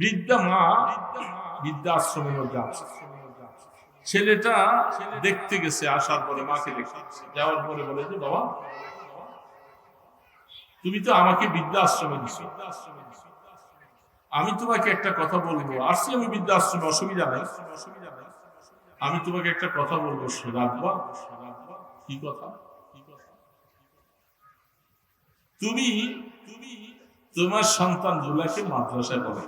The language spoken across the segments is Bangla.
বৃদ্ধা মা বৃদ্ধা আশ্রমের মধ্যে আছে। ছেলেটা দেখতে গেছে, আসার পরে মাকে দেখে। যাওয়ার পরে বলে যে, বাবা, তুমি তো আমাকে বৃদ্ধা আশ্রমে দিছো। আমি তোমাকে একটা কথা বলব। আসছি আমি বৃদ্ধা আশ্রমে অসুবিধা নাই। আমি তোমাকে একটা কথা বলব রাখবা কি কথা? তুমি তুমি তোমার সন্তান গুলাকে মাদ্রাসায় পড়ে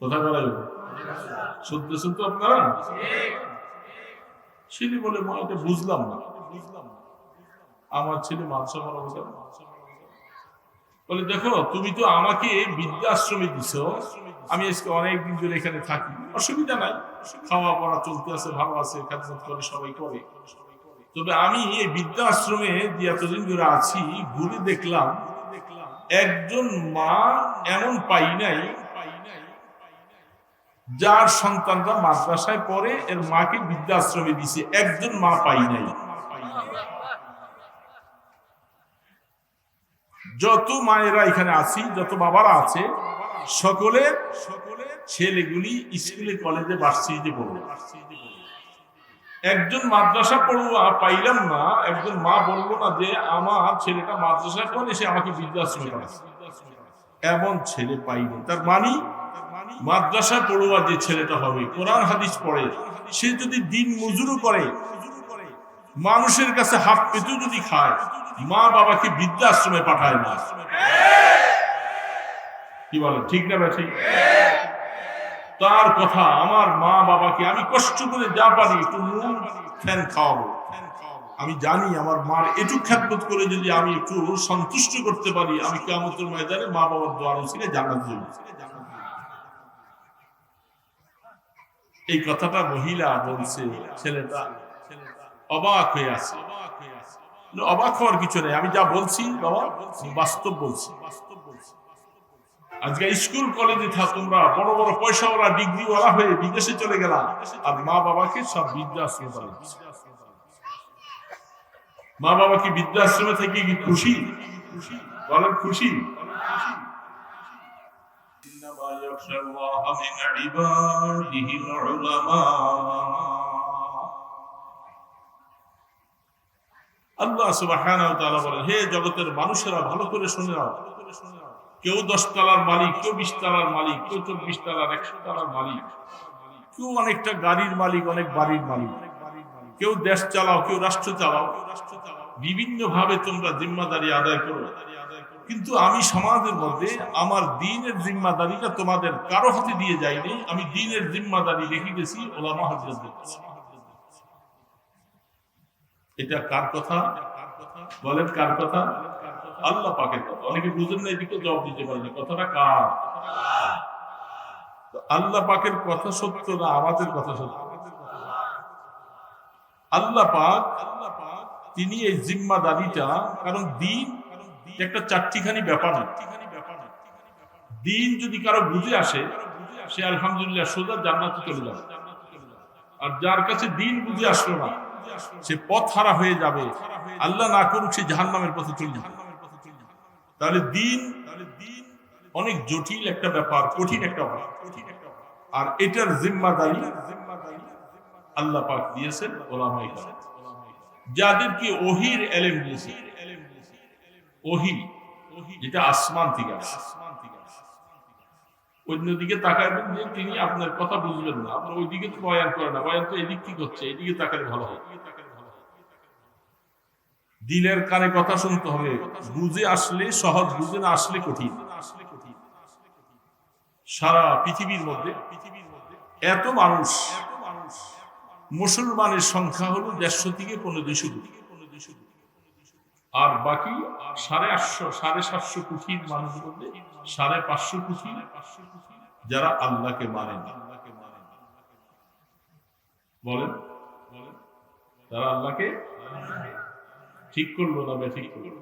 কোথা করাই শুনতেছেন তো আপনারা? ছেলে বলে মা, এটা বুঝলাম না। আমার ছেলে মাদ্রাসা পড়া বোঝা বলে, দেখো, তুমি তো আমাকে বৃদ্ধাশ্রমে দিছো। আমি আজকে অনেকদিন ধরে এখানে থাকি। অসুবিধা নাই। খাওয়া পড়া চলতে আছে, ভালো আছে, খেদমত করে, সবাই করে। তবে আমি এই বৃদ্ধাশ্রমে এতদিন ধরে আছি, ঘুরে দেখলাম, একজন মা এমন পাই নাই যার সন্তানরা মাদ্রাসায় পড়ে, এর মাকে বৃদ্ধাশ্রমে দিছে। একজন মা পাই নাই। যত মায়েরা এখানে আছি, যত বাবারা আছে, সকলে সকলে ছেলেগুলি স্কুলে, কলেজে, ভার্সিটিতে পড়বে একজন মাদ্রাসা পড়ুয়া পাইলাম না, একজন মা বলল না যে, আমার ছেলেটা মাদ্রাসায় পড়ে, সে আমাকে বৃদ্ধাশ্রমে এমন ছেলে পাইনি। তার মানি মাদ্রাসা পড়ুয়া যে ছেলেটা হবে, কোরআন হাদিস পড়ে, সে যদি দিন মজুরও করে, মানুষের কাছে হাত পেতেও যদি খায়, মা বাবাকে বৃদ্ধাশ্রমে পাঠায় না। কি বলে ঠিক না ঠিক? তার কথা, আমার মা বাবাকে আমি কষ্ট করে যা পারি, একটু নুন, ফ্যান খাওয়াবো। আমি জানি আমার মার এটু খ্যাতবোধ করে যদি আমি একটু সন্তুষ্ট করতে পারি, আমি কেমতের ময়দানে মা বাবার দোয়ার ছিল জানাত যাব এই কথাটা মহিলা বলছে, ছেলেটা অবাক হয়ে আছে। অবাক হওয়ার কিছু নেই, আমি যা বলছি, বাবা বাস্তব বলছি বাস্তব বলছি। আজকে স্কুল, কলেজে থাক তোমরা, বড় বড় পয়সাওয়ালা, ডিগ্রিওয়ালা হয়ে বিদেশে চলে গেলাম আর মা বাবাকে সব বৃদ্ধাশ্রমে মা বাবা কি বৃদ্ধাশ্রমে থেকে কি খুশি? বলেন, খুশি। يخشى الله من عباده العلماء আল্লাহ সুবহানাহু ওয়া তাআলা বলেন হে জগতের মানুষেরা ভালো করে শুনে নাও কেউ দশ তলার মালিক কেউ বিশ তলার মালিক কেউ চব্বিশ তলার একশো তলার মালিক কেউ অনেকটা গাড়ির মালিক অনেক বাড়ির মালিক কেউ দেশ চালাও কেউ রাষ্ট্র চালাও বিভিন্ন ভাবে তোমরা জিম্মাদারি আদায় করো কিন্তু আমি সমাজের মধ্যে আমার দিনের জিম্মাদারিটা তোমাদের কারও হাতে দিয়ে যাইনি আমি দিনের জিম্মাদারি রেখে গেছি ওলামা হজরতদের। এটা কার কথা? বলেন কার কথা? আল্লাহ পাকের কথা। অনেকে বুঝেন না এদিকে জবাব দিতে পারেন কথাটা কার? আল্লাহ পাকের কথা সত্য না আমাদের কথা সত্য? আল্লাহ পাক আল্লাহ পাক, তিনি এই জিম্মাদারিটা, কারণ দিন একটা চারটিখানি ব্যাপার দিন যদি কারও বুঝে আসে, সে আলহামদুলিল্লাহ সোজা জান্নাতে চলে যাবে। আর যার কাছে দিন বুঝে আসলো না, সে পথ হারা হয়ে যাবে। আল্লাহ না করুক, সে জাহান্নামের পথে চলে যাবে। তাহলে দিন অনেক জটিল একটা ব্যাপার, কঠিন একটা ব্যাপার। আর এটার জিম্মাদারি আল্লাহ পাক দিয়েছেন ওলামাই যাদেরকে ওহির এলেম দিয়েছে। ওহি যেটা আসমান থেকে আসে। অন্যদিকে তাকাবেন যে তিনি আপনার কথা বুঝবেন না। আপনার ওইদিকে তো বয়ান করে না। বয়ান তো এদিক ঠিক হচ্ছে, এদিকে তাকালে ভালো হয়। দিলের কানে কথা শুনতে হবে। বুঝে আসলে সহজ, বুঝে না আসলে কঠিন। সারা পৃথিবীর মধ্যে পৃথিবীর মধ্যে এত মানুষ, মুসলমানের সংখ্যা হলো দেড়শো থেকে পনেরো দুশো কোটি আর বাকি সাড়ে আটশো, সাড়ে সাতশো কোটির মানুষের মধ্যে সাড়ে পাঁচশো কোটি যারা আল্লাহকে মানে বলেন তারা আল্লাহকে ঠিক করল না ঠিক করল?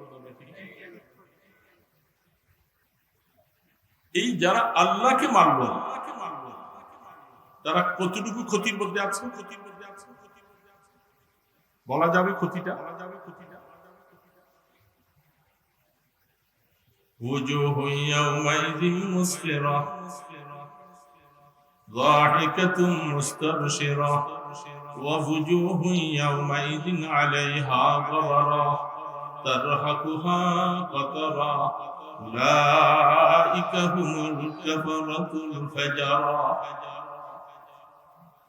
এই যারা আল্লাহকে মানল তারা কতটুকু ক্ষতির মধ্যে আছে? ক্ষতির মধ্যে আছে বলা যাবে ক্ষতিটা বলা যাবে ক্ষতিটা? وجوه يومئذ مسفرة ضاحكة مستبشرة ووجوه يومئذ عليها غبرة ترهقها قترة أولئك هم الكفرة الفجرة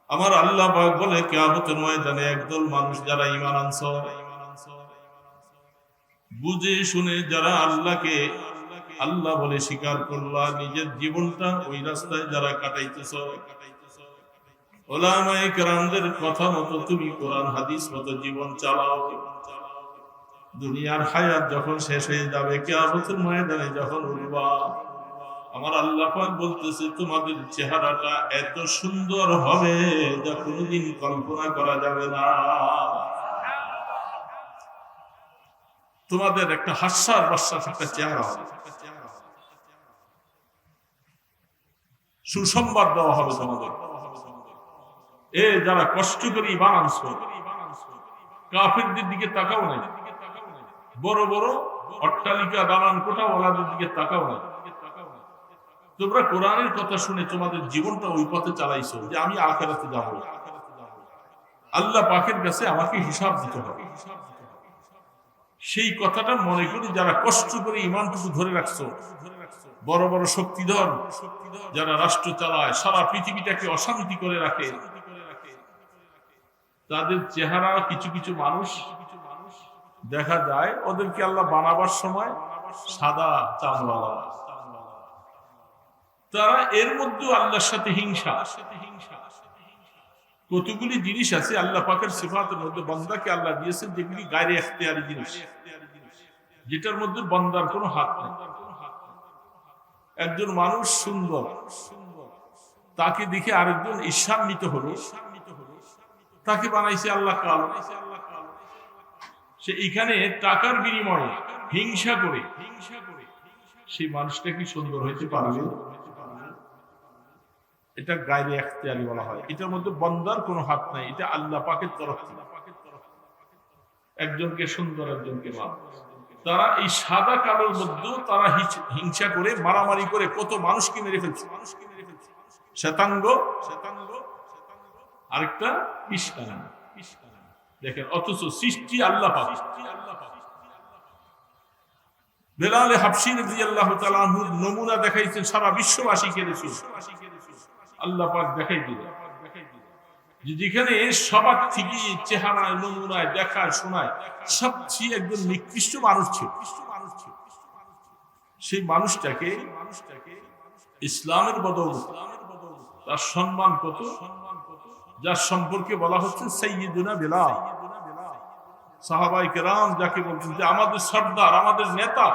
আমার আল্লাহ পাক বলে কেয়ামতের ময়দানে একদল মানুষ যারা ইমান আনছ বুঝে শুনে যারা আল্লাহকে আল্লাহ বলে স্বীকার করলা নিজের জীবনটা ওই রাস্তায় যারা কাটাইতেছ। কথা মতো তুমি কোরআন, হাদিস মতো জীবন চালাও। দুনিয়ার হায়াত যখন শেষ হয়ে যাবে ময়দানে যখন উঠবা, আমার আল্লাহ বলতেছে, তোমাদের চেহারাটা এত সুন্দর হবে যা কোনোদিন কল্পনা করা যাবে না। তোমাদের একটা হাস্যার বাস্যার একটা চেহারা হবে। সুসংবাদ দেওয়া হবে তোমাদের। এ যারা কষ্ট করে ইমান আনছো দিকে তাকাও নাই। বড় বড় অট্টালিকা, দালান কোঠাওয়ালাদের দিকে তাকাও নাই। তোমরা কোরআনের কথা শুনে তোমাদের জীবনটা ওই পথে চালাইছো যে আমি আখেরাতে যাব। আল্লাহ পাকের কাছে আমাকে হিসাব দিতে হবে। সেই কথাটা মনে করি যারা কষ্ট করে ইমানটুকু ধরে রাখছো বড় বড় শক্তিধর যারা রাষ্ট্র চালায়, সারা পৃথিবীটাকে অশান্তি করে রাখে। তাদের চেহারা কিছু কিছু মানুষ দেখা যায়, ওদেরকে আল্লাহ বানাবার সময় সাদা চাঁদওয়ালা। তারা এর মধ্যে আল্লাহর সাথে হিংসা। কতগুলি জিনিস আছে আল্লাহ পাকের সিফাতের মধ্যে, বন্দাকে আল্লাহ দিয়েছেন যেগুলি গায়ে এখতিয়ারি জিনিস, যেটার মধ্যে বন্দার কোনো হাত নেই। একজন মানুষ সুন্দর। তাকে দেখে আরেকজন ঈর্ষান্বিত হলো। তাকে বানাইছে আল্লাহ কালো। সে এখানে টাকার বিনিময়ে হিংসা করে। হিংসা করে সেই মানুষটা কি সুন্দর হইতে পারবে? এটা গায়ে এখতিয়ারি বলা হয়। এটার মধ্যে বন্দার কোনো হাত নাই। এটা আল্লাহ পাকের তরফ একজনকে সুন্দর, একজনকে ভালো তারা এই সাদা কালোর মধ্যেও তারা হিংসা করে, মারামারি করে, কত মানুষকে মেরে ফেলছে। মানুষকে মেরে ফেলছে শ্বেতাঙ্গ শ্বেতাঙ্গ, আরেকটা পিসকানা দেখেন, অথচ সৃষ্টি আল্লাহ পাক। বেলালে হাফসিন আল্লাহ তালাহুর নমুনা দেখাইছেন সারা বিশ্ববাসীকে আল্লাহ দেখাই দিলেন। যেখানে সবার থেকে চেহারায়, নমুনায় দেখায়, শোনায়, সবচেয়ে একজন নিকৃষ্ট মানুষ ছিল। সেই মানুষটাকে ইসলামের বদল, তার সম্মান কত? যার সম্পর্কে বলা হচ্ছে সৈয়দুনা বেলাল। সাহাবাই কেরাম যাকে বলছেন যে, আমাদের সর্দার, আমাদের নেতা।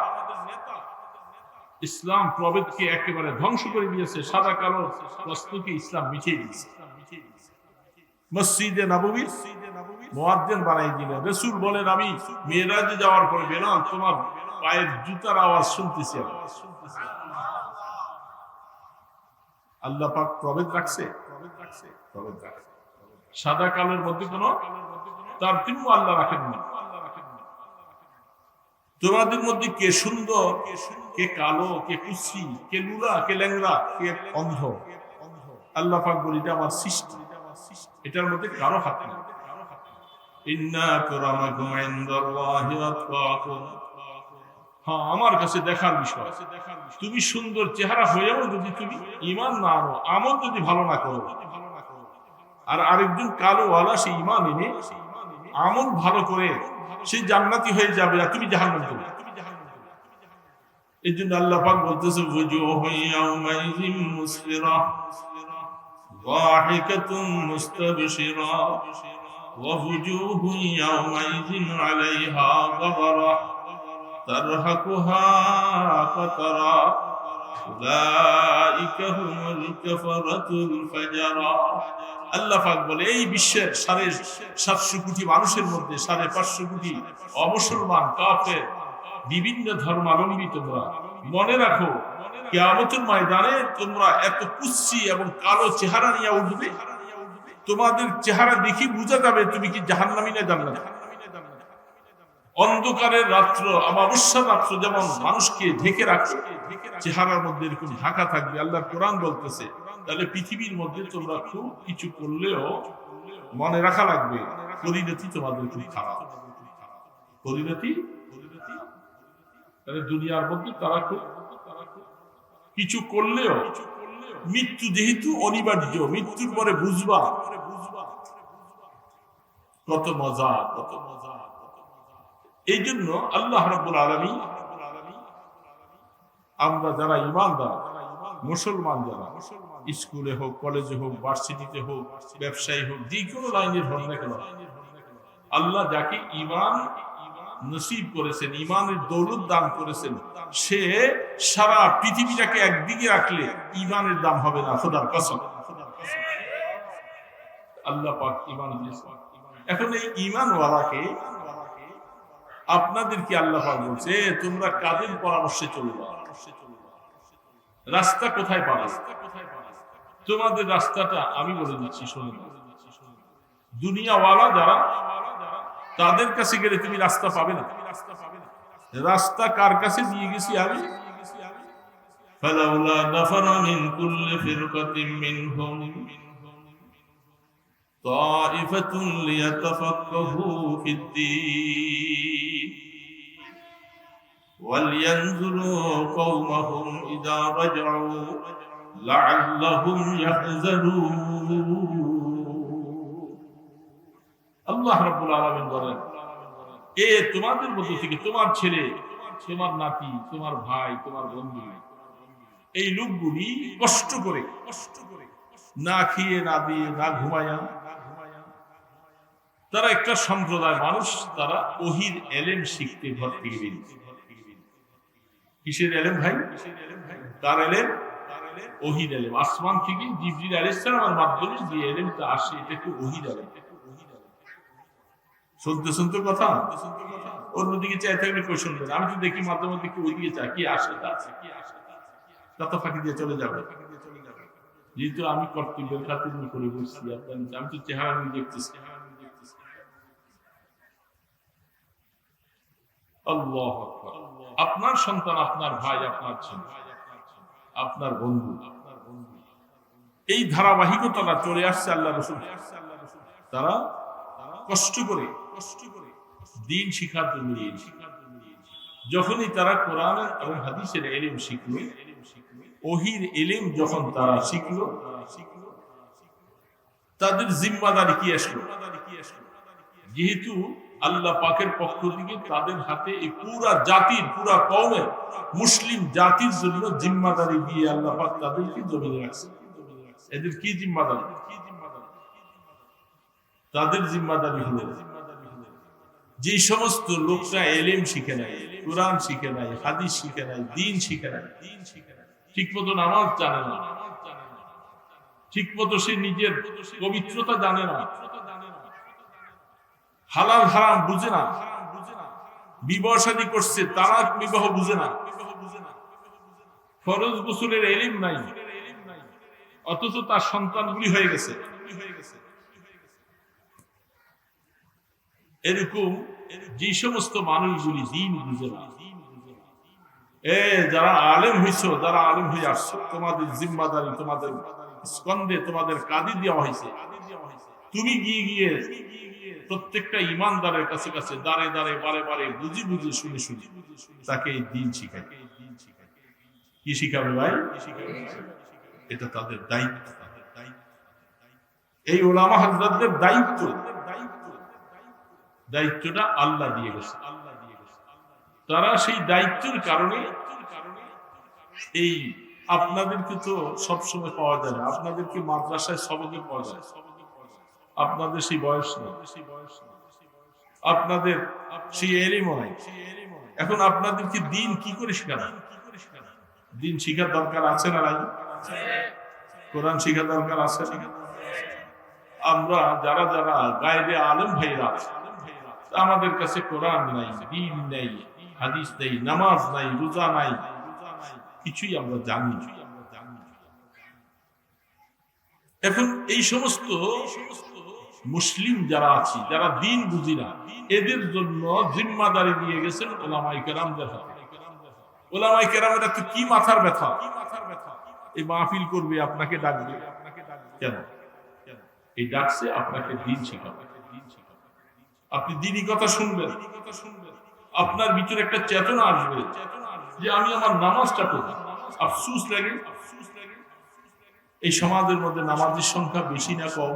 ইসলাম প্রভেদকে একেবারে ধ্বংস করে দিয়েছে, সাদা কালো বস্তুকে ইসলাম মিঠিয়ে দিয়েছে। মসজিদে নববী, মোয়াজ্জেন বানাই দিলেন রসুল বলেন, আমি মেয়েরাজে যাওয়ার পরে বেলাল তোমার পায়ের জুতার আওয়াজ শুনতেছি আল্লাহ পাক রাখছে? সাদা কালোর মধ্যে কোন তার আল্লাহ রাখেন না। তোমাদের মধ্যে কে সুন্দর, কে কালো, কে কুসি কে লুলা, কে ল্যাংরা কে অন্ধ? আল্লাহ পাক বলি আমার সৃষ্টি। এটার মধ্যে কারও হাত হ্যাঁ আমার কাছে দেখার বিষয়। তুমি সুন্দর চেহারা হয়েও যদি তুমি ইমান না আনো, আমল যদি ভালো না করো, আর আরেকজন কালো ওয়ালা সে ইমান এনে আমল ভালো করে সে জান্নাতি হয়ে যাবে আর তুমি জাহান করবে। এই জন্য আল্লাহ পাক বলতেছে ضاحكة مستبشرة ووجوه يومئذ عليها غبرة ترهقها قترة أولئك هم الكفرة الفجرة আল্লাহ পাক বলে এই বিশ্বের সাড়ে সাতশো কোটি মানুষের মধ্যে সাড়ে পাঁচশো কোটি অমুসলমান কাফের বিভিন্ন ধর্মাবলম্বী তোমরা। মনে রাখো, কেয়ামতের ময়দানে তোমরা এত কুচ্ছি এবং কালো চেহারা নিয়ে উঠবে। তোমাদের চেহারা দেখি বোঝা যাবে তুমি কি জাহান্নামি না জান্নাত। অন্ধকারের রাত্র, অমাবস্যার রাত্র যেমন মানুষকে ঢেকে রাখে, চেহারার মধ্যে এরকম ঢাকা থাকবে। আল্লাহ কোরআন বলতেছে, তাহলে পৃথিবীর মধ্যে তোমরা খুব কিছু করলেও মনে রাখা লাগবে, পরিণতি তোমাদের খুব খারাপ। পরিণতি তাহলে দুনিয়ার মধ্যে তারা খুব কিছু করলেও মৃত্যু যেহেতু অনিবার্য, মৃত্যুর পরে বুঝবা। কত মজা কত মজা এই জন্য আল্লাহ রাব্বুল আলামিন, আমরা যারা ইমানদার, মুসলমান যারা, স্কুলে হোক, কলেজে হোক, ভার্সিটিতে হোক, ব্যবসায়ী হোক, যে কোনো লাইনের হোক না কেন, আল্লাহ যাকে ইমান নসিব করেছেন ইমানের দৌলত দান করেছেন, সে সারা পৃথিবীটাকে একদিকে রাখলে ইমানের দাম হবে না, খোদার কসম। আল্লাহ পাক ইমান এখন এই ইমানওয়ালাকে আপনাদেরকে আল্লাহ পাক বলছে, তোমরা কাদের পরামর্শে চলবা রাস্তা কোথায় পাবে? তোমাদের রাস্তাটা আমি বলে দিচ্ছি শুনে নাও। দুনিয়াওয়ালা যারা তাদের কাছে গেলে তুমি রাস্তা পাবে না রাস্তা কার কাছে দিয়ে গেছি আমি فلولا نفر من كل فرقة منهم طائفة ليتفقهوا في الدين ولينذروا قومهم إذا رجعوا لعلهم يحذرون আল্লাহ রাব্বুল আলামিন বলেন, এ তোমাদের মধ্য থেকে তোমার ছেলে, তোমার নাতি, তোমার ভাই, তোমার বন্ধু, এই লোকগুলি কষ্ট করে কষ্ট করে না খেয়ে, না দিয়ে, না তারা একটা সম্প্রদায় মানুষ, তারা ওহির এলেম শিখতে ঘর থেকে বেরিয়েছে কিসের এলেম ভাই? কার এলেম? ওহির এলেম। আসমান থেকে জিবরিল আলাইহিস সালামের মাধ্যমে যে এলেমটা আসে এটাকে ওহির এলেম। শুনতে শুনতে কথা? অন্যদিকে চাই থাকলে কই শুনবে আমি তো দেখি মাঝে মধ্যে কি ওইদিকে চাই কি আসে তা আছে কি আসে তা আছে। ফাঁকি দিয়ে চলে যাবে। যেহেতু আমি কর্তব্যের খাতির করে বসছি আপনার আমি তো চেহারা আমি দেখতেছি। আল্লাহ আপনার সন্তান আপনার ভাই আপনার ছেলে আপনার বন্ধু। আপনার বন্ধু এই ধারাবাহিকতা চলে আসছে আল্লাহ রসুল। তারা কষ্ট করে দিন শিখার জন্য যখনই তারা কোরআন এবং হাদিসের এলিম শিখল, ওহির এলিম যখন তারা শিখল, তাদের জিম্মাদারি কি আসলো? যেহেতু আল্লাহ পাকের পক্ষ থেকে তাদের হাতে এই পুরা জাতির, পুরা কওমের মুসলিম জাতির জন্য জিম্মাদারি দিয়ে আল্লাহ পাক তাদেরকে জমিনে রাখছে। এদের কি জিম্মাদারি? তাদের জিম্মাদারি হলো যে সমস্ত লোকরা এলেম শিখে নাই, কোরআন শিখে নাই, হাদিস শিখে নাই, দিন শিখে নাই দিন শিখে নাই ঠিক মতো নামাজ জানে না ঠিক মতো সে নিজের পবিত্রতা জানে না, হালাল হারাম বুঝে না, বিবাহ শাদী করছে তারা বিবাহ বুঝে না, ফরজ গোসলের এলিম নাই, অথচ তার সন্তানগুলি হয়ে গেছে। এরকম যে সমস্ত মানুষগুলি দিন বুঝে না। এ, যারা আলেম হইছ, যারা আলেম হয়ে আসছো, তোমাদের জিম্মাদারি, তোমাদের স্কন্ধে, তোমাদের কাঁদি দেওয়া হয়েছে তুমি গিয়ে গিয়ে প্রত্যেকটা ইমানদারের কাছে কাছে দাঁড়ে দাঁড়ে, বারে বারে বুঝি বুঝে শুনে শুনে তাকে এই দিন শিখায় কি শিখাবে ভাই? এটা তাদের দায়িত্ব। এই ওলামা হাজরাতদের দায়িত্ব। দায়িত্বটা আল্লাহ দিয়ে গেছে। তারা সেই দায়িত্বের কারণে এই আপনাদেরকে তো সবসময় পাওয়া যায় না। আপনাদেরকে মাদ্রাসায় সবকে পাওয়া যায়। আপনাদের সেই বয়স নেই। আপনাদের সেই এলিমও নাই। এখন আপনাদেরকে দিন কি করে শেখানো? দিন শিখার দরকার আছে না নাই? কোরআন শিখার দরকার আছে আমরা যারা যারা গায়েবে আলম ভাইরা আছে, আমাদের কাছে কোরআন নাই, দিন নেই, হাদিস নেই, নামাজ নাই, রোজা নাই, কিছুই আমরা জানি এখন এই সমস্ত মুসলিম যারা আছি, যারা দিন বুঝি না, এদের জন্য জিম্মাদারি দিয়ে গেছেন ওলামাই কেরামদের হাতে ওলামাই কেরামের তো কি মাথার ব্যথা? এই মাহফিল করবে, আপনাকে ডাকবে। কেন? এই ডাকছে, আপনাকে দিন শিখাবে। আপনি দিনই কথা শুনবেন। আপনার ভিতরে একটা চেতনা আসবে যে আমি আমার নামাজটা পড়ি। আফসুস লাগে। এই সমাজের মধ্যে নামাজের সংখ্যা বেশি না কম?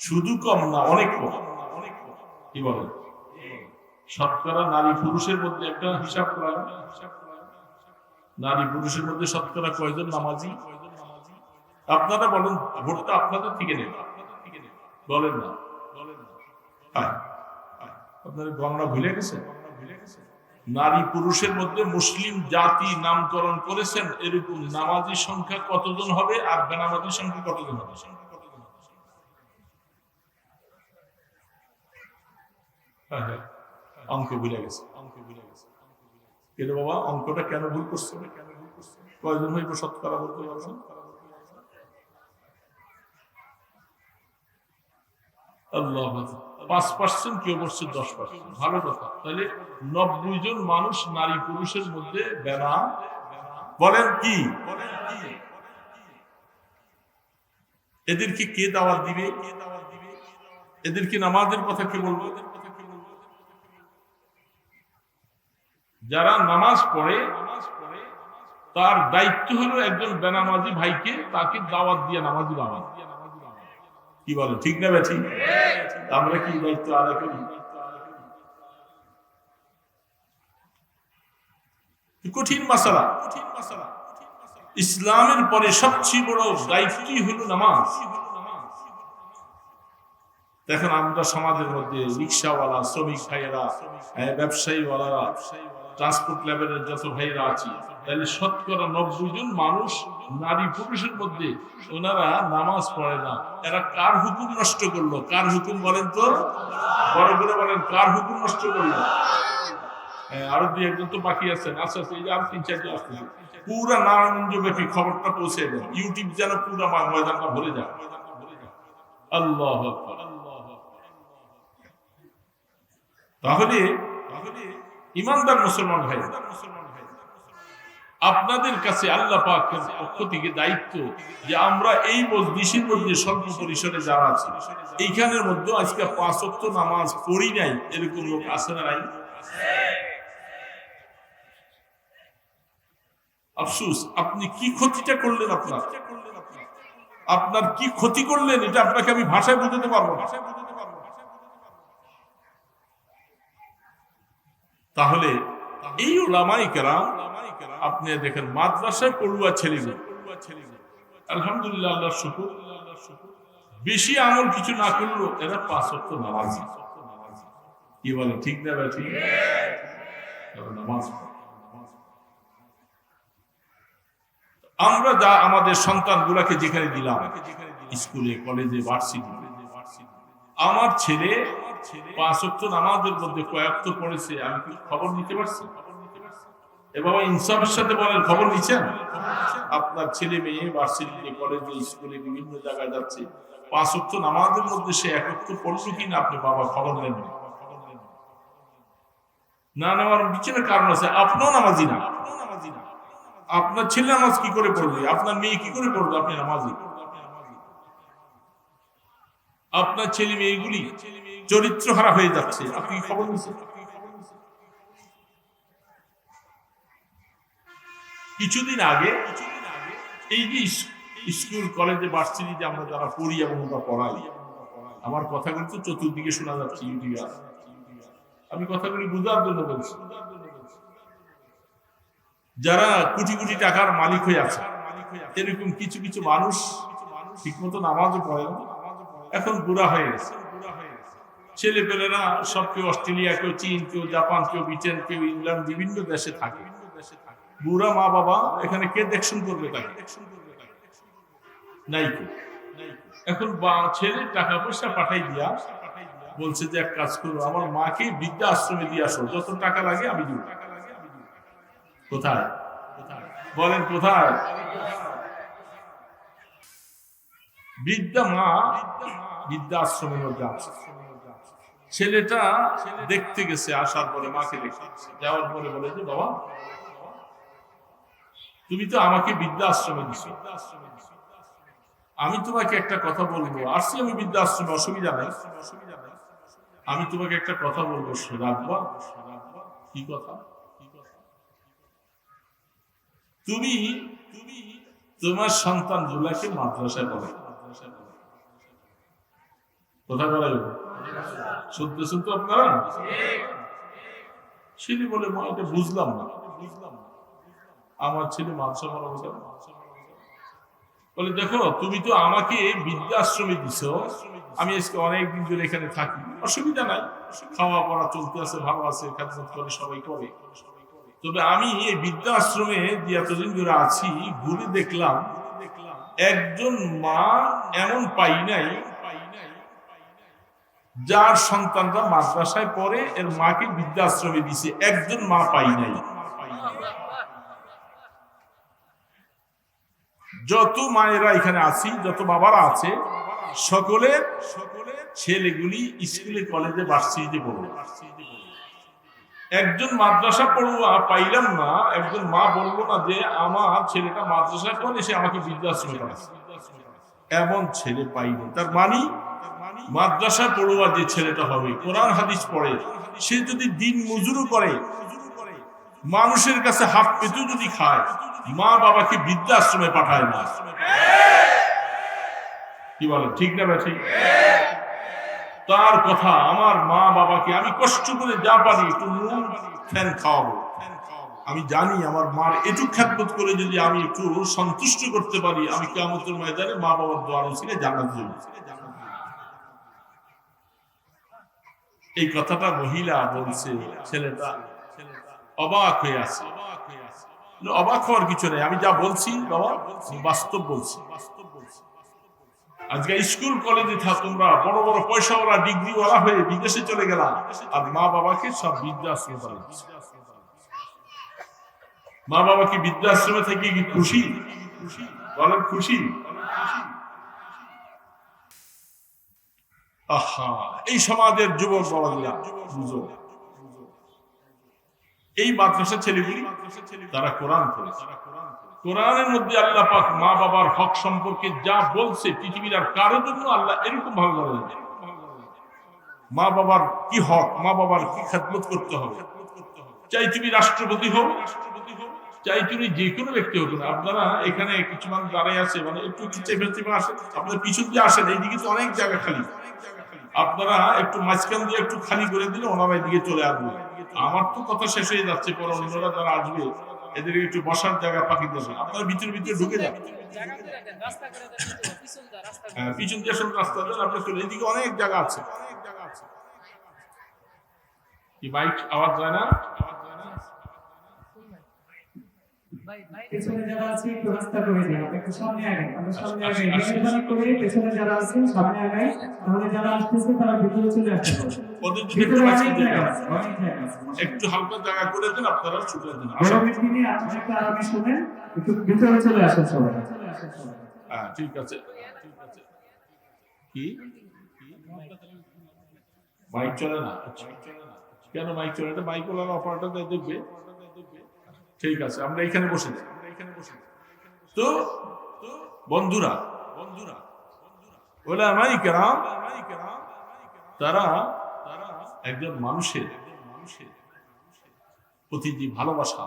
শুধু কম না, অনেক কম। কি বলেন? শতকরা নারী পুরুষের মধ্যে একটা হিসাব করা নারী পুরুষের মধ্যে শতকরা কয়জন নামাজি? আপনারা বলেন, ভোটটা আপনাদের থেকে নেন বলেন না। আপনার ভুলে গেছে? নারী পুরুষের মধ্যে মুসলিম জাতি নামকরণ করেছেন এরকম নামাজি সংখ্যা কতজন হবে আর বেনামাজির সংখ্যা কতজন হবে? হ্যাঁ, হ্যাঁ, অঙ্ক গেছে। অঙ্ক গেছে বাবা অঙ্কটা কেন ভুল কেন ভুল আল্লাহ পাঁচ পার্সেন্ট কেউ করছে দশ পার্সেন্ট। ভালো কথা। তাহলে নব্বই জন মানুষ নারী পুরুষের মধ্যে বলেন কি? এদেরকে কে দাওয়াত দিবে? এদেরকে নামাজের কথা কে বলব? যারা নামাজ পড়ে, তার দায়িত্ব হলো একজন বেনামাজি ভাইকে তাকে দাওয়াত দিয়ে নামাজি দাওয়াত কি বলো? ঠিক না ঠিক আমরা কি দায়িত্ব আদা করি? কঠিন মাসালা কঠিন মাসালা। ইসলামের পরে সবচেয়ে বড় দায়িত্ব হলো নামাজ। দেখেন আমরা সমাজের মধ্যে রিক্সাওয়ালা, শ্রমিক ভাইয়েরা ব্যবসায়ীওয়ালারা ট্রান্সপোর্ট লেভেলের যত ভাইয়েরা আছি, তাহলে শতকরা নব্বই জন মানুষ নারী পুরুষের মধ্যে ওনারা নামাজ পড়ে না। এরা কার হুকুম নষ্ট করল? কার হুকুম বলেন তো? বড় করে বলেন, কার হুকুম নষ্ট করল? আরও দুই একজন তো বাকি আছেন। আচ্ছা আচ্ছা এই যে আর তিন চারজন আসতেছে পুরা নারায়ণগঞ্জ ব্যাপী খবরটা পৌঁছে ইউটিউব যেন পুরা ময়দানটা ভরে যায়। আল্লাহ তাহলে ইমানদার মুসলমান ভাই, আপনাদের কাছে আল্লাহ পাকের পক্ষ থেকে দায়িত্ব যে আমরা এই মসজিদের মধ্যে স্বল্প পরিসরে যারা আছি, এইখানের মধ্যে আজকে পাঁচ অক্ট নামাজ পড়ি নাই, এরকম লোক আছে না নাই? আফসুস, আপনি কি ক্ষতিটা করলেন আপনার? আপনার কি ক্ষতি করলেন, এটা আপনাকে আমি ভাষায় বুঝতে পারব ভাষায় বুঝতে পারব তাহলে এই ওলামাই কেরাম আপনি দেখেন মাদ্রাসায় পড়ুয়া ছেলে আলহামদুলিল্লাহ আল্লাহ শুকুর। বেশি আমল কিছু না করল এরা পাঁচ অক্ট নামাজি কি বলে, ঠিক না ঠিক? নামাজ আমরা যা আমাদের সন্তান গুলাকে যেখানে দিলাম, স্কুলে, কলেজে ভার্সিটি আমার ছেলে পাঁচ নামাজের মধ্যে কয়েকটা পড়েছে, আমি কি খবর নিতে পারছি? এ বাবা ইনসাফের সাথে বলেন, খবর নিচ্ছেন? আপনার ছেলে মেয়ে ভার্সিটিতে কলেজে স্কুলে বিভিন্ন জায়গায় যাচ্ছে পাঁচ অক্ট নামাজের মধ্যে সে একত্র পড়ল কিনা আপনি বাবা খবর নেন না? নেওয়ার পিছনে কারণ আছে, আপনিও নামাজি না। আপনার ছেলে নামাজ কি করে পড়বে? আপনার মেয়ে কি করে পড়বে? আপনি নামাজি। আপনার ছেলে মেয়েগুলি চরিত্র হারা হয়ে যাচ্ছে। আপনি খবর কিছুদিন আগে এই যে স্কুল, কলেজে আমরা যারা পড়ি এবং আমরা পড়াই, আমার তো চতুর্দিকে শোনা যাচ্ছে ইউটিউবে। আমি কথাগুলি বোঝার জন্য বলছি। যারা কোটি কোটি টাকার মালিক হয়ে আছে, এরকম কিছু কিছু মানুষ ঠিক মতো নামাজও পড়ে এখন বুড়া হয়ে গেছে। ছেলে পেলেরা সব কেউ অস্ট্রেলিয়া কেউ চীন, কেউ জাপান, কেউ ব্রিটেন, কেউ ইংল্যান্ড, বিভিন্ন দেশে থাকে। বুড়া মা বাবা, এখানে কে দেখশন করবে তাকে? নাই এখন ছেলে টাকা পয়সা পাঠাই দিয়া বলছে যে, এক কাজ করো, আমার মাকে বিদ্যা আশ্রমে দিয়ে আসো, যত টাকা লাগে আমি দিব। কোথায়? বলেন কোথায়? বৃদ্ধা মা বৃদ্ধা আশ্রমের মধ্যে আছে। ছেলেটা দেখতে গেছে আসার পরে, মাকে গেছে। যাওয়ার পরে বলে যে, বাবা, তুমি তো আমাকে বৃদ্ধাশ্রমে দিছো। আমি তোমাকে একটা কথা বলব। আসছি আমি বৃদ্ধাশ্রমে, অসুবিধা নাই। আমি তোমাকে একটা কথা বলব রাখবা কি কথা? তুমি তুমি তোমার সন্তান দুলাকে মাদ্রাসায় পড়ে কোথায় পড়াই শুনতেছেন তো আপনারা? ছেলে বলে মা এটা বুঝলাম না। আমার ছেলে মাদ্রাসা পড়া বোঝা বলে, দেখো, তুমি তো আমাকে বৃদ্ধাশ্রমে দিছ। আমি আজকে অনেকদিন ধরে এখানে থাকি। অসুবিধা নাই। খাওয়া পড়া চলতে আছে, ভালো আছে, খেদমত করে, সবাই করে। তবে আমি এই বৃদ্ধাশ্রমে যে এতদিন ধরে আছি, ঘুরে দেখলাম, একজন মা এমন পাই নাই যার সন্তানরা মাদ্রাসায় পড়ে, এর মাকে বৃদ্ধাশ্রমে দিছে। একজন মা পাই নাই। যত মায়েরা এখানে আছি, যত বাবারা আছে, সকলে সকলে ছেলেগুলি স্কুলে, কলেজে, ভার্সিটিতে পড়বে। একজন মাদ্রাসা পড়ুয়া পাইলাম না, একজন মা বলব না যে, আমার ছেলেটা মাদ্রাসায় পড়ে, সে আমাকে বৃদ্ধাশ্রমে এমন ছেলে পাইনি। তার মানি মাদ্রাসা পড়ুয়া যে ছেলেটা হবে, কোরআন হাদিস পড়ে, সে যদি দিন মজুরও করে, মানুষের কাছে হাত পেতেও যদি খায়, মা বাবাকে বৃদ্ধাশ্রমে পাঠায় না। কি বলে ঠিক না ভাই তার কথা, আমার মা বাবাকে আমি কষ্ট করে যা পারি, একটু নুন, ফ্যান খাওয়াবো। আমি জানি আমার মার একটু খ্যাতবোধ করে যদি আমি একটু সন্তুষ্ট করতে পারি, আমি কেমন ময়দানে মা বাবার দোয়ার ছিল জানাত দেব এই কথাটা মহিলা বলছে, ছেলেটা অবাক হয়ে আছে। অবাক হওয়ার কিছু নেই, আমি যা বলছি, বাবা বাস্তব বলছি। আজকে স্কুল, কলেজে থাক তোমরা বড় বড় পয়সাওয়ালা, ডিগ্রিওয়ালা হয়ে বিদেশে চলে গেলাম আর মা বাবাকে সব বৃদ্ধাশ্রমে মা বাবা কি বৃদ্ধাশ্রমে থেকে কি খুশি? বলেন, খুশি। আহা, এই সমাজের যুবক এই মাদ্রাসা ছেলেগুলি, তারা কোরআন কোরআনের মধ্যে আল্লাহ পাক মা বাবার হক সম্পর্কে যা বলছে, পৃথিবীর আর কারোর জন্য আল্লাহ এরকম ভাবে বলেন মা বাবার কি হক, মা বাবার কি খেদমত করতে হবে? চাই তুমি রাষ্ট্রপতি হোক, চাই তুমি যে কোনো ব্যক্তি হোক না, আপনারা এখানে কিছু মানুষ দাঁড়াই আছে মানে একটু একটু চেপে চেপে আসে আপনার পিছন দিয়ে আসেন, এইদিকে তো অনেক জায়গা খালি। আপনারা একটু মাঝখান দিয়ে একটু খালি করে দিলে ওনারা এদিকে চলে আসবে। আমার তো কথা শেষ হয়ে যাচ্ছে পরে অন্যরা যারা আসবে এদেরকে একটু বসার জায়গা পাখি দেবে আপনারা ভিতরে ভিতরে ঢুকে যান। হ্যাঁ, পিছন দিয়ে রাস্তা দেন আপনার চলে এদিকে অনেক জায়গা আছে। কি বাইক? আওয়াজ যায় না? পেছনে যারা আছে একটু রাস্তা করে আপনি একটু সামনে আগাই আমরা সামনে আগাই মেহরবানি করে পেছনে যারা আছেন সামনে আগাই তাহলে যারা আসতেছে তারা ভিতরে চলে আসতে পারবে। একটু ভিতরে মাঝখান অনেক দিয়ে জায়গা যান। আছে অনেক জায়গা আছে একটু হালকা জায়গা করে দেন আপনারা ছুটে দেন গরমের দিনে আপনি একটু আরামে শুনেন একটু ভিতরে চলে আসেন সবাই। হ্যাঁ ঠিক আছে। কি? বাইক চলে না? আচ্ছা। কেন বাইক চলে না? বাইক ওলার অপারেটর দেখবে। ঠিক আছে, আমরা এখানে বসে যাই। তো বন্ধুরা বন্ধুরা ওলা মাই কেরাম, তারা একজন মানুষের প্রতি যে ভালোবাসা,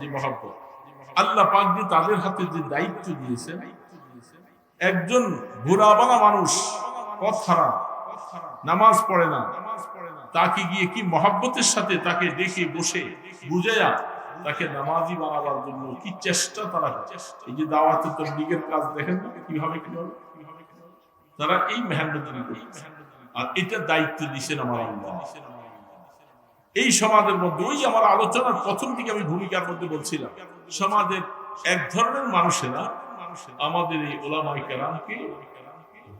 যে মহাব্বত, আল্লাহ পাক যে তাদের হাতে যে দায়িত্ব দিয়েছেন, একজন বুড়াবানা মানুষ, পথ হারা, নামাজ পড়ে না, তাকে গিয়ে কি মহাব্বতের সাথে তাকে দেখে, বসে বুঝাইয়া তাকে নামাজি বানাবার জন্য কি চেষ্টা তারা এই যে দাওয়াতে তবলিগের কাজ দেখেন না, কীভাবে কীভাবে তারা এই মেহান্নতি করছে আর এটা দায়িত্ব দিচ্ছেন আমার আল্লাহ। এই সমাজের মধ্যে, ওই আমার আলোচনার প্রথম দিকে আমি ভূমিকার মধ্যে বলছিলাম, সমাজের এক ধরনের মানুষেরা আমাদের এই ওলামাই কেরামকে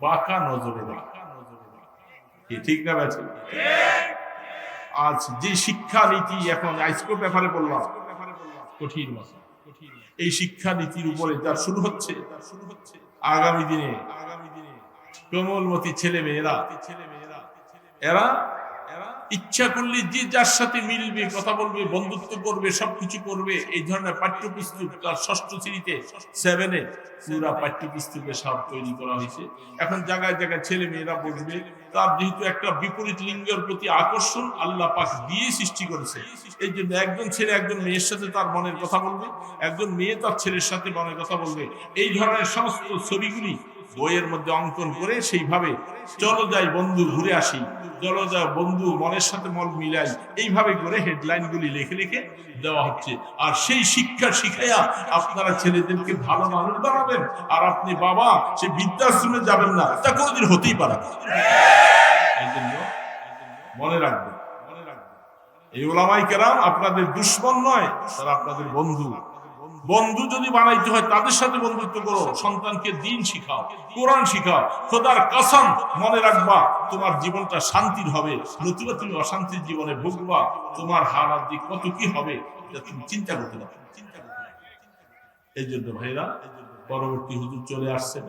বাঁকা নজরে দেখে। ঠিক না আজ যে শিক্ষা নীতি এখন আইসকো ব্যাপারে বললাম কঠিন এই শিক্ষা নীতির উপরে যা শুরু হচ্ছে, আগামী দিনে কোমলমতি ছেলে মেয়েরা এরা ইচ্ছা করলে যে যার সাথে মিলবে, কথা বলবে, বন্ধুত্ব করবে, সবকিছু করবে, এই ধরনের পাঠ্যপুস্তক তার ষষ্ঠ শ্রেণীতে সেভেনে পুরা পাঠ্যপুস্তকে সব তৈরি করা হয়েছে। এখন জায়গায় জায়গায় ছেলে মেয়েরা বসবে তার যেহেতু একটা বিপরীত লিঙ্গের প্রতি আকর্ষণ আল্লাহ পাক দিয়ে সৃষ্টি করেছে। এই জন্য একজন ছেলে একজন মেয়ের সাথে তার মনের কথা বলবে, একজন মেয়ে তার ছেলের সাথে মনের কথা বলবে। এই ধরনের সমস্ত ছবিগুলি বইয়ের মধ্যে অঙ্কন করে সেইভাবে চলো যাই বন্ধু ঘুরে আসি। চলো যা বন্ধু মনের সাথে মন মিলাই। এইভাবে করে হেডলাইন গুলি লিখে লিখে দেওয়া হচ্ছে। আর সেই শিক্ষা শিখাইয়া আপনারা ছেলেদেরকে ভালো মানুষ বানাবেন। আর আপনি বাবা, সে বৃদ্ধাশ্রমে যাবেন না, তা কোনোদিন হতেই পারে মনে রাখবেন। এই ওলামাই কেরাম আপনাদের দুশ্মন নয়, তারা আপনাদের বন্ধু। বন্ধু যদি বানাইতে হয়, তাদের সাথে বন্ধুত্ব করো। সন্তানকে দিন শিখাও, কোরআন শিখাও। খোদার কসম মনে রাখবা, তোমার জীবনটা শান্তির হবে। নতুবা তুমি অশান্তির জীবনে ভুগবা, তোমার হারার দিক কত কি হবে, এটা তুমি চিন্তা করতে পারো। এই জন্য ভাইরা, পরবর্তী হুজুর চলে আসছেন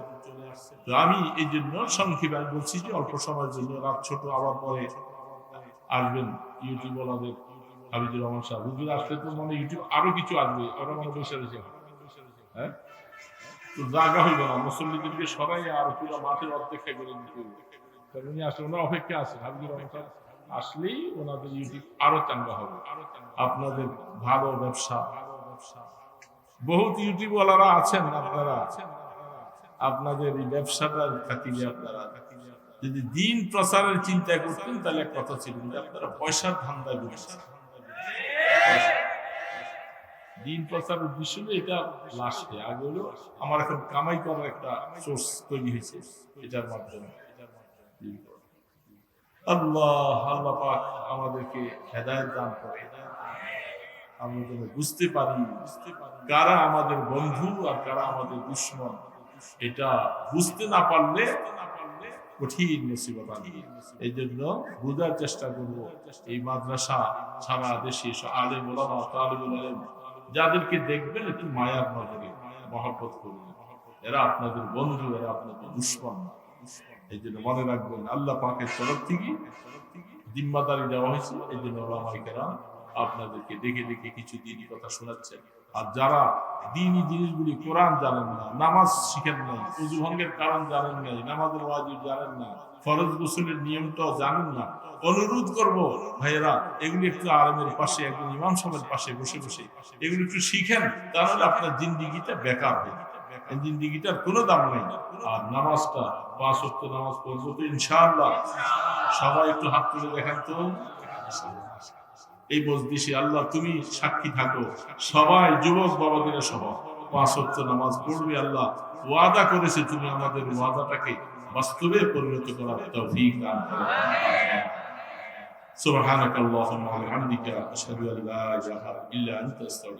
তো আমি এই জন্য সংক্ষেপে বলছি যে, অল্প সময়ের জন্য রাত ছোট আবার পরে আসবেন ইউটিউব ওলাদের হাবিজুর রহমান সাহেব। হুজুর আসলে তো মনে ইউটিউব আরও কিছু আসবে ওরা মনে বসে রয়েছে হ্যাঁ? তো জায়গা হইব না, মুসল্লিদেরকে সরাই আর পুরো মাঠের খাই করে দিতে কারণ উনি আসলে ওনার অপেক্ষা আছে হাবিজুর রহমান সাহেব। আসলেই ওনাদের ইউটিউব আরও চাঙ্গা হবে। আপনাদের ভালো ব্যবসা। বহুত ইউটিউবওয়ালারা আছেন আপনারা। আপনাদের এই ব্যবসাটার খাতিরে আপনারা। যদি দিন প্রচারের চিন্তা করতেন তাহলে কথা ছিল আপনারা পয়সার ধান্দায় বুঝেছেন দিন প্রচার উদ্দেশ্য এটা লাস্টে আগে হলো আমার এখন কামাই করার একটা সোর্স তৈরি হয়েছে, এটার মাধ্যমে। আল্লাহ আল্লাহ পাক আমাদেরকে হেদায়ত দান করে। আমরা যেন বুঝতে পারি কারা আমাদের বন্ধু আর কারা আমাদের দুশ্মন। এটা বুঝতে না পারলে কঠিন মুসিবত আনবে। এই জন্য বোঝার চেষ্টা করব, এই মাদ্রাসা সারা দেশে আলে আলেম, যাদেরকে দেখবেন একটু মায়ার নজরে মহব্বত করবেন এরা আপনাদের বন্ধু, এরা আপনাদের দুশ্মন। না। এই জন্য মনে রাখবেন, আল্লাহ পাকের তরফ থেকে জিম্মাদারি দেওয়া হয়েছে এই জন্য আপনাদেরকে দেখে দেখে কিছু দিনই কথা শোনাচ্ছেন। আর যারা দিনই জিনিসগুলি কোরআন জানেন না, নামাজ শিখেন নাই, উজু ভঙ্গের কারণ জানেন নাই, নামাজের ওয়াজিব জানেন না, ফরজ গোসলের নিয়মটাও জানেন না, অনুরোধ করব, ভাইয়েরা, এগুলি একটু আলমের পাশে, একজন ইমাম সাহেবের পাশে বসে বসে এগুলি একটু শিখেন তাহলে আপনার জিন্দিগিটা বেকার হয়ে জিন্দিগিটার কোনো দাম নেই। আর নামাজটা পাঁচ নামাজ পড়ব তো ইনশাআল্লাহ। সবাই একটু হাত তুলে দেখান তো। এই মজলিসে আল্লাহ তুমি সাক্ষী থাকো সবাই যুবক বাবাদের সবাই পাঁচ ওয়াক্ত নামাজ পড়বে আল্লাহ ওয়াদা করেছে তুমি আমাদের ওয়াদাটাকে বাস্তবে পরিণত করার তৌফিক দান করো سبحانك اللهم وبحمدك اشهد ان لا اله الا انت استغفرك